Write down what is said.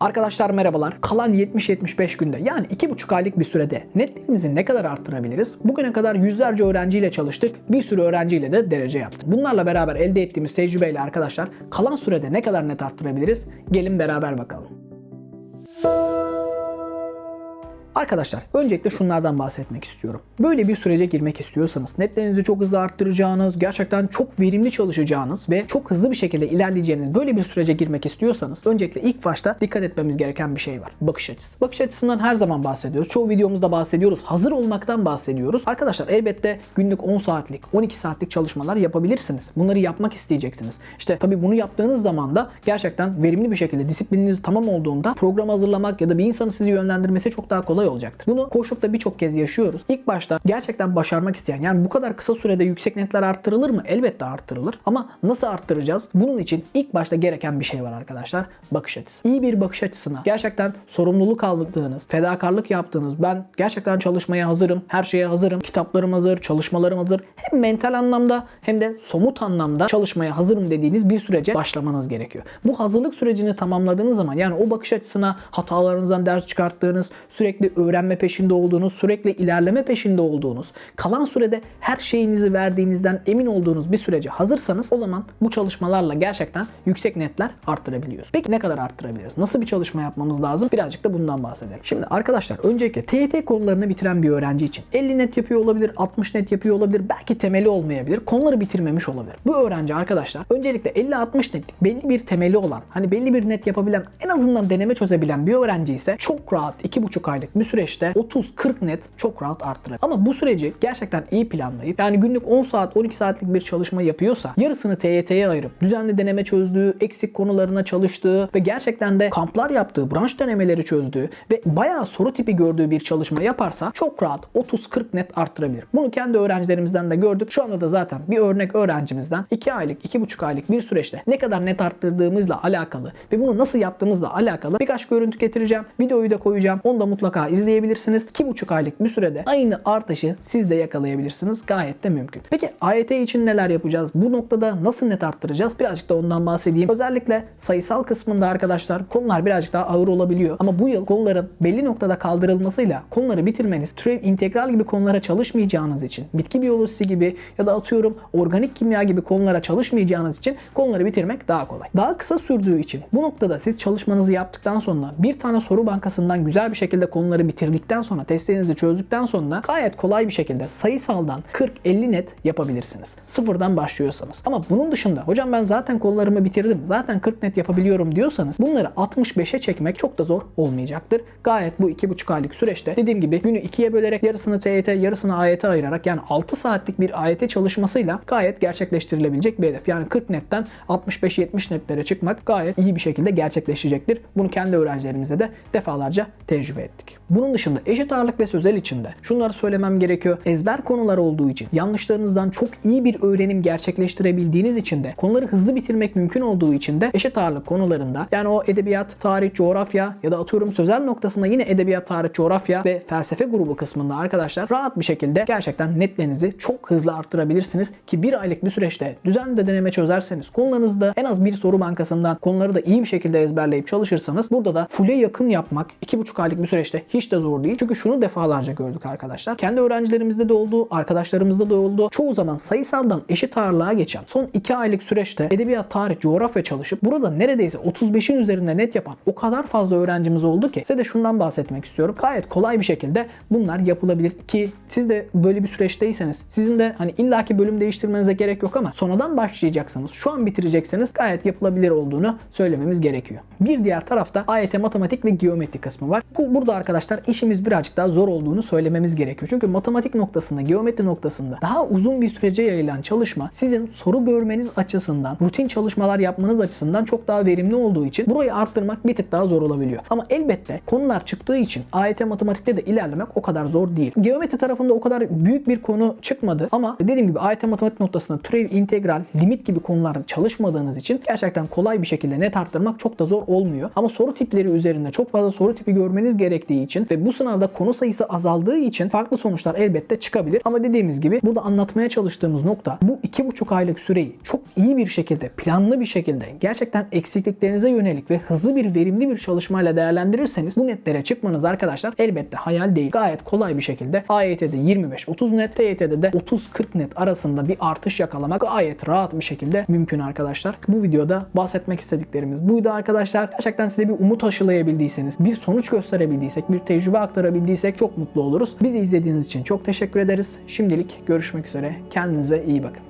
Arkadaşlar merhabalar. Kalan 70-75 günde yani 2,5 aylık bir sürede netlerimizi ne kadar arttırabiliriz? Bugüne kadar yüzlerce öğrenciyle çalıştık. Bir sürü öğrenciyle de derece yaptık. Bunlarla beraber elde ettiğimiz tecrübeyle arkadaşlar kalan sürede ne kadar net arttırabiliriz? Gelin beraber bakalım. Arkadaşlar öncelikle şunlardan bahsetmek istiyorum. Böyle bir sürece girmek istiyorsanız netlerinizi çok hızlı arttıracağınız, gerçekten çok verimli çalışacağınız ve çok hızlı bir şekilde ilerleyeceğiniz böyle bir sürece girmek istiyorsanız öncelikle ilk başta dikkat etmemiz gereken bir şey var. Bakış açısı. Bakış açısından her zaman bahsediyoruz. Çoğu videomuzda bahsediyoruz. Hazır olmaktan bahsediyoruz. Arkadaşlar elbette günlük 10 saatlik, 12 saatlik çalışmalar yapabilirsiniz. Bunları yapmak isteyeceksiniz. İşte tabii bunu yaptığınız zaman da gerçekten verimli bir şekilde disiplininiz tamam olduğunda program hazırlamak ya da bir insanın sizi yönlendirmesi çok daha kolay olacaktır. Bunu koşulda birçok kez yaşıyoruz. İlk başta gerçekten başarmak isteyen yani bu kadar kısa sürede yüksek netler arttırılır mı? Elbette arttırılır. Ama nasıl arttıracağız? Bunun için ilk başta gereken bir şey var arkadaşlar. Bakış açısı. İyi bir bakış açısına gerçekten sorumluluk aldığınız, fedakarlık yaptığınız, ben gerçekten çalışmaya hazırım, her şeye hazırım, kitaplarım hazır, çalışmalarım hazır. Hem mental anlamda hem de somut anlamda çalışmaya hazırım dediğiniz bir sürece başlamanız gerekiyor. Bu hazırlık sürecini tamamladığınız zaman yani o bakış açısına hatalarınızdan ders çıkarttığınız, sürekli öğrenme peşinde olduğunuz, sürekli ilerleme peşinde olduğunuz, kalan sürede her şeyinizi verdiğinizden emin olduğunuz bir sürece hazırsanız o zaman bu çalışmalarla gerçekten yüksek netler arttırabiliyoruz. Peki ne kadar arttırabiliriz? Nasıl bir çalışma yapmamız lazım? Birazcık da bundan bahsedelim. Şimdi arkadaşlar öncelikle TYT konularını bitiren bir öğrenci için 50 net yapıyor olabilir, 60 net yapıyor olabilir, belki temeli olmayabilir, konuları bitirmemiş olabilir. Bu öğrenci arkadaşlar öncelikle 50-60 netlik belli bir temeli olan, hani belli bir net yapabilen, en azından deneme çözebilen bir öğrenci ise çok rahat 2,5 aylık bir süreçte 30-40 net çok rahat arttırır. Ama bu süreci gerçekten iyi planlayıp yani günlük 10 saat 12 saatlik bir çalışma yapıyorsa yarısını TYT'ye ayırıp düzenli deneme çözdüğü, eksik konularına çalıştığı ve gerçekten de kamplar yaptığı, branş denemeleri çözdüğü ve bayağı soru tipi gördüğü bir çalışma yaparsa çok rahat 30-40 net arttırabilir. Bunu kendi öğrencilerimizden de gördük. Şu anda da zaten bir örnek öğrencimizden 2 aylık, 2,5 aylık bir süreçte ne kadar net arttırdığımızla alakalı ve bunu nasıl yaptığımızla alakalı birkaç görüntü getireceğim. Videoyu da koyacağım. Onu da mutlaka izleyebilirsiniz. 2,5 aylık bir sürede aynı artışı siz de yakalayabilirsiniz. Gayet de mümkün. Peki AYT için neler yapacağız? Bu noktada nasıl net arttıracağız? Birazcık da ondan bahsedeyim. Özellikle sayısal kısmında arkadaşlar konular birazcık daha ağır olabiliyor. Ama bu yıl konuların belli noktada kaldırılmasıyla konuları bitirmeniz, türev integral gibi konulara çalışmayacağınız için, bitki biyolojisi gibi ya da atıyorum organik kimya gibi konulara çalışmayacağınız için konuları bitirmek daha kolay. Daha kısa sürdüğü için bu noktada siz çalışmanızı yaptıktan sonra bir tane soru bankasından güzel bir şekilde konuları bitirdikten sonra testlerinizi çözdükten sonra gayet kolay bir şekilde sayısaldan 40-50 net yapabilirsiniz. Sıfırdan başlıyorsanız. Ama bunun dışında hocam ben zaten konularımı bitirdim. Zaten 40 net yapabiliyorum diyorsanız bunları 65'e çekmek çok da zor olmayacaktır. Gayet bu 2,5 aylık süreçte dediğim gibi günü ikiye bölerek yarısını TYT yarısını AYT ayırarak yani 6 saatlik bir AYT çalışmasıyla gayet gerçekleştirilebilecek bir hedef. Yani 40 netten 65-70 netlere çıkmak gayet iyi bir şekilde gerçekleşecektir. Bunu kendi öğrencilerimizde de defalarca tecrübe ettik. Bunun dışında eşit ağırlık ve sözel içinde şunları söylemem gerekiyor. Ezber konular olduğu için yanlışlarınızdan çok iyi bir öğrenim gerçekleştirebildiğiniz için de konuları hızlı bitirmek mümkün olduğu için de eşit ağırlık konularında yani o edebiyat, tarih, coğrafya ya da atıyorum sözel noktasında yine edebiyat, tarih, coğrafya ve felsefe grubu kısmında arkadaşlar rahat bir şekilde gerçekten netlerinizi çok hızlı arttırabilirsiniz ki bir aylık bir süreçte düzenli de deneme çözerseniz konularınızda en az bir soru bankasından konuları da iyi bir şekilde ezberleyip çalışırsanız burada da full'e yakın yapmak 2,5 aylık bir süreçte hiç de zor değil. Çünkü şunu defalarca gördük arkadaşlar. Kendi öğrencilerimizde de oldu, arkadaşlarımızda da oldu. Çoğu zaman sayısaldan eşit ağırlığa geçen son 2 aylık süreçte edebiyat, tarih, coğrafya çalışıp burada neredeyse 35'in üzerinde net yapan o kadar fazla öğrencimiz oldu ki size de şundan bahsetmek istiyorum. Gayet kolay bir şekilde bunlar yapılabilir ki siz de böyle bir süreçteyseniz sizin de hani illaki bölüm değiştirmenize gerek yok ama sonradan başlayacaksanız şu an bitirecekseniz gayet yapılabilir olduğunu söylememiz gerekiyor. Bir diğer tarafta AYT matematik ve geometri kısmı var. Bu burada arkadaşlar işimiz birazcık daha zor olduğunu söylememiz gerekiyor. Çünkü matematik noktasında, geometri noktasında daha uzun bir sürece yayılan çalışma sizin soru görmeniz açısından, rutin çalışmalar yapmanız açısından çok daha verimli olduğu için burayı arttırmak bir tık daha zor olabiliyor. Ama elbette konular çıktığı için AYT matematikte de ilerlemek o kadar zor değil. Geometri tarafında o kadar büyük bir konu çıkmadı ama dediğim gibi AYT matematik noktasında türev, integral, limit gibi konular çalışmadığınız için gerçekten kolay bir şekilde net arttırmak çok da zor olmuyor. Ama soru tipleri üzerinde çok fazla soru tipi görmeniz gerektiği için için ve bu sınavda konu sayısı azaldığı için farklı sonuçlar elbette çıkabilir. Ama dediğimiz gibi burada anlatmaya çalıştığımız nokta bu 2,5 aylık süreyi çok iyi bir şekilde, planlı bir şekilde gerçekten eksikliklerinize yönelik ve hızlı bir verimli bir çalışmayla değerlendirirseniz bu netlere çıkmanız arkadaşlar elbette hayal değil. Gayet kolay bir şekilde AYT'de 25-30 net, TYT'de de 30-40 net arasında bir artış yakalamak gayet rahat bir şekilde mümkün arkadaşlar. Bu videoda bahsetmek istediklerimiz buydu arkadaşlar. Gerçekten size bir umut aşılayabildiyseniz, bir sonuç gösterebildiysek, bir tecrübe aktarabildiysek çok mutlu oluruz. Bizi izlediğiniz için çok teşekkür ederiz. Şimdilik görüşmek üzere. Kendinize iyi bakın.